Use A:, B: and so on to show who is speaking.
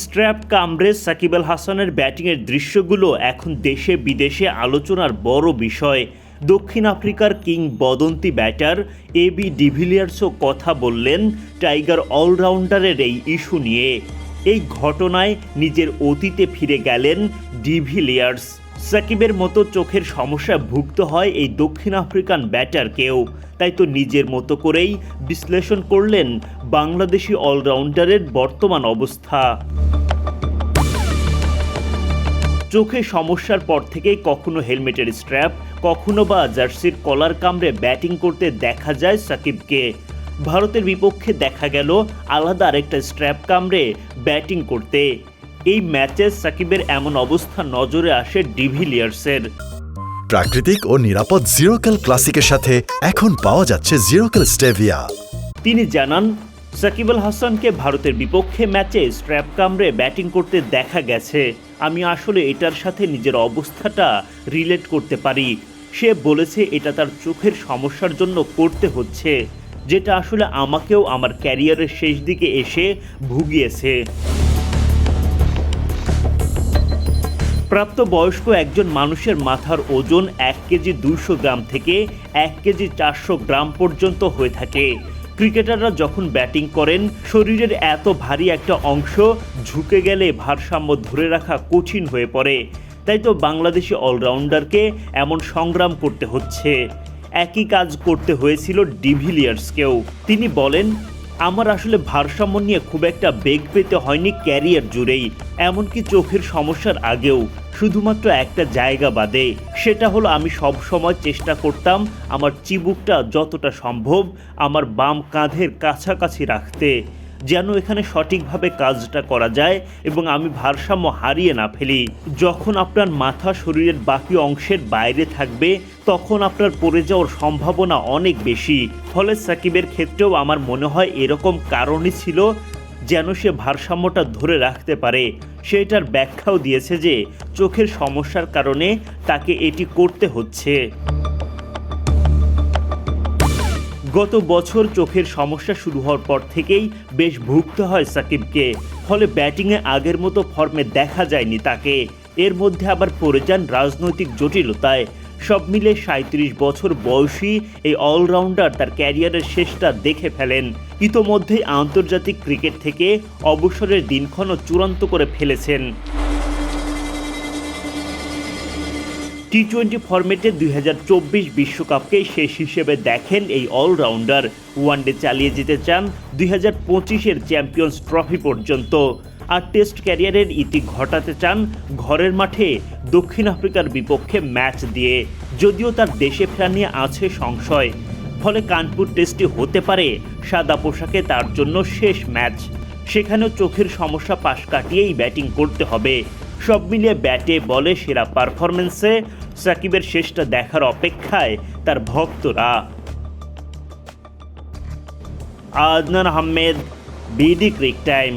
A: Strap কামড়ে সাকিব আল হাসানের ব্যাটিংয়ের দৃশ্যগুলো এখন দেশে বিদেশে আলোচনার বড় বিষয়। দক্ষিণ আফ্রিকার কিং বদন্তি ব্যাটার এবি ডিভিলিয়ার্সও কথা বললেন টাইগার অলরাউন্ডারের এই ইস্যু নিয়ে। এই ঘটনায় নিজের অতীতে ফিরে গেলেন ডিভিলিয়ার্স সাকিবের মতো চোখের সমস্যা ভুগত হয় এই দক্ষিণ আফ্রিকান ব্যাটারকেও। তাই তো নিজের মতো করেই বিশ্লেষণ করলেন বাংলাদেশি অলরাউন্ডারের বর্তমান অবস্থা। চোখে সমস্যার পর থেকেই কখনো হেলমেটের স্ট্র্যাপ, কখনো বা জার্সির কলার কামড়ে ব্যাটিং করতে দেখা যায় সাকিবকে। ভারতের বিপক্ষে দেখা গেল আলাদা আরেকটা স্ট্র্যাপ কামড়ে ব্যাটিং করতে। এই ম্যাচে সাকিবের এমন অবস্থা নজরে আসে ডিভিলিয়ার্সের।
B: প্রাকৃতিক ও নিরাপদ জিরোকেল ক্লাসিকের সাথে এখন পাওয়া যাচ্ছে জিরোকেল স্টেভিয়া
A: তিনি জানান সাকিব আল হাসানকে ভারতের বিপক্ষে ম্যাচে স্ট্র্যাপ কামড়ে ব্যাটিং করতে দেখা গেছে। আমি আসলে এটার সাথে নিজের অবস্থাটা রিলেট করতে পারি। সে বলেছে এটা তার চোখের সমস্যার জন্য করতে হচ্ছে। যেটা আসলে আমাকেও আমার ক্যারিয়ারের শেষ দিকে এসে ভুগিয়েছে। প্রাপ্তবয়স্ক একজন মানুষের মাথার ওজন এক কেজি দুইশো গ্রাম থেকে এক কেজি চারশো গ্রাম পর্যন্ত হয়ে থাকে। ক্রিকেটাররা যখন ব্যাটিং করেন, শরীরের এত ভারী একটা অংশ ঝুঁকে গেলে ভারসাম্য ধরে রাখা কঠিন হয়ে পড়ে। তাই তো বাংলাদেশি অলরাউন্ডারকে এমন সংগ্রাম করতে হচ্ছে। একই কাজ করতে হয়েছিল ডিভিলিয়ার্সকেও। তিনি বলেন, আমার আসলে ভারসাম্য নিয়ে খুব একটা বেগ পেতে হয়নি ক্যারিয়ার জুড়েই, এমনকি চোখের সমস্যার আগেও। শুধুমাত্র একটা জায়গা বাদে। সেটা হলো আমি সব সময় চেষ্টা করতাম আমার চিবুকটা যতটা সম্ভব আমার বাম কাঁধের কাছাকাছি রাখতে। যেন এখানে সঠিকভাবে কাজটা করা যায় এবং আমি ভারসাম্য হারিয়ে না ফেলি। যখন আপনার মাথা শরীরের বাকি অংশের বাইরে থাকবে, তখন আপনার পড়ে যাওয়ার সম্ভাবনা অনেক বেশি। ফলে সাকিবের ক্ষেত্রেও আমার মনে হয় এরকম কারণই ছিল যেন সে ভারসাম্যটা ধরে রাখতে পারে। সেটার ব্যাখ্যাও দিয়েছে যে, চোখের সমস্যার কারণে তাকে এটি করতে হচ্ছে। গত বছর চোখের সমস্যা শুরু হওয়ার পর থেকেই বেশ ভুগতে হয় সাকিবকে। ফলে ব্যাটিংয়ে আগের মতো ফর্মে দেখা যায়নি তাকে। এর মধ্যে আবার পড়ে যান রাজনৈতিক জটিলতায়। সব মিলে সাঁত্রিশ বছর বয়সী এই অলরাউন্ডার তার ক্যারিয়ারের শেষটা দেখে ফেলেন। ইতোমধ্যেই আন্তর্জাতিক ক্রিকেট থেকে অবসরের দিনক্ষণও চূড়ান্ত করে ফেলেছেন। টি টোয়েন্টি ফরম্যাটে দুই বিশ্বকাপকে শেষ হিসেবে দেখেন এই অলরাউন্ডার ওয়ানডে চালিয়ে যেতে চান দুই হাজার পঁচিশের চ্যাম্পিয়ন্স ট্রফি পর্যন্ত। আর টেস্ট ক্যারিয়ারের ইতি ঘটাতে চান ঘরের মাঠে দক্ষিণ আফ্রিকার বিপক্ষে ম্যাচ দিয়ে। যদিও তার দেশে ফেরা নিয়ে আছে সংশয়। ফলে কানপুর টেস্টটি হতে পারে সাদা পোশাকে তার জন্য শেষ ম্যাচ সেখানেও চোখের সমস্যা পাশ কাটিয়েই ব্যাটিং করতে হবে। সব মিলিয়ে ব্যাটে বলে সেরা পারফরমেন্সে সাকিবের শেষটা দেখার অপেক্ষায় তার ভক্তরা Adnan Ahmed BD cric time.